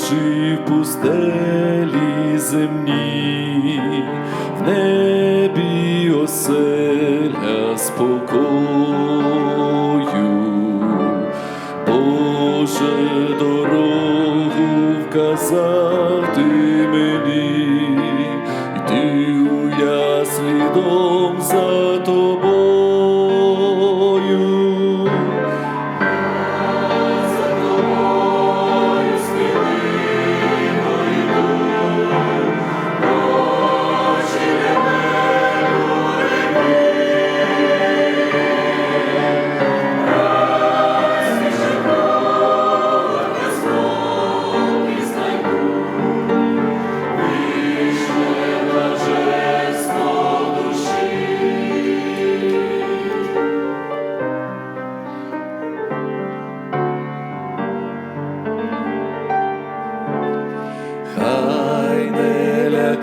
перехожий в пустелі земні, в небі оселя спокою, Боже дорогу вказав ти мені,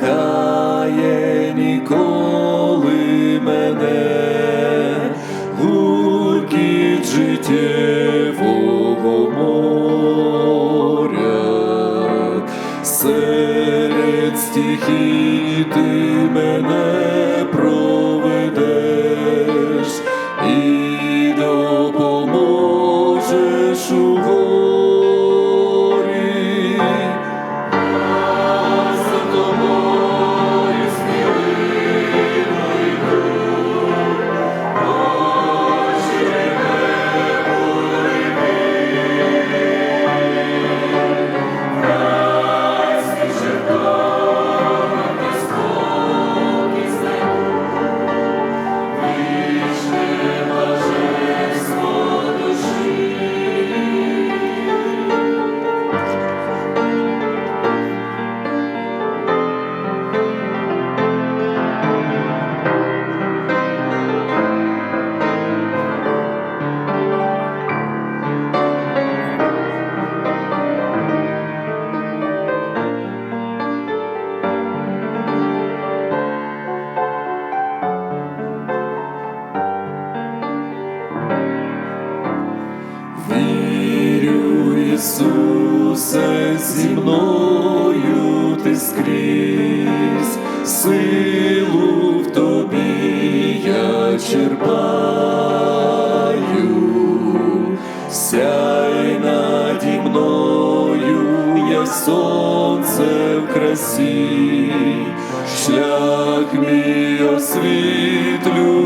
не лякає ніколи мене. Гуркіт життєвого моря, серед стихій ти мене проведеш і допоможеш у Ісусе, зі мною ти скрізь, силу в тобі я черпаю, сяй наді мною, як сонце в красі, шлях мій освітлюй.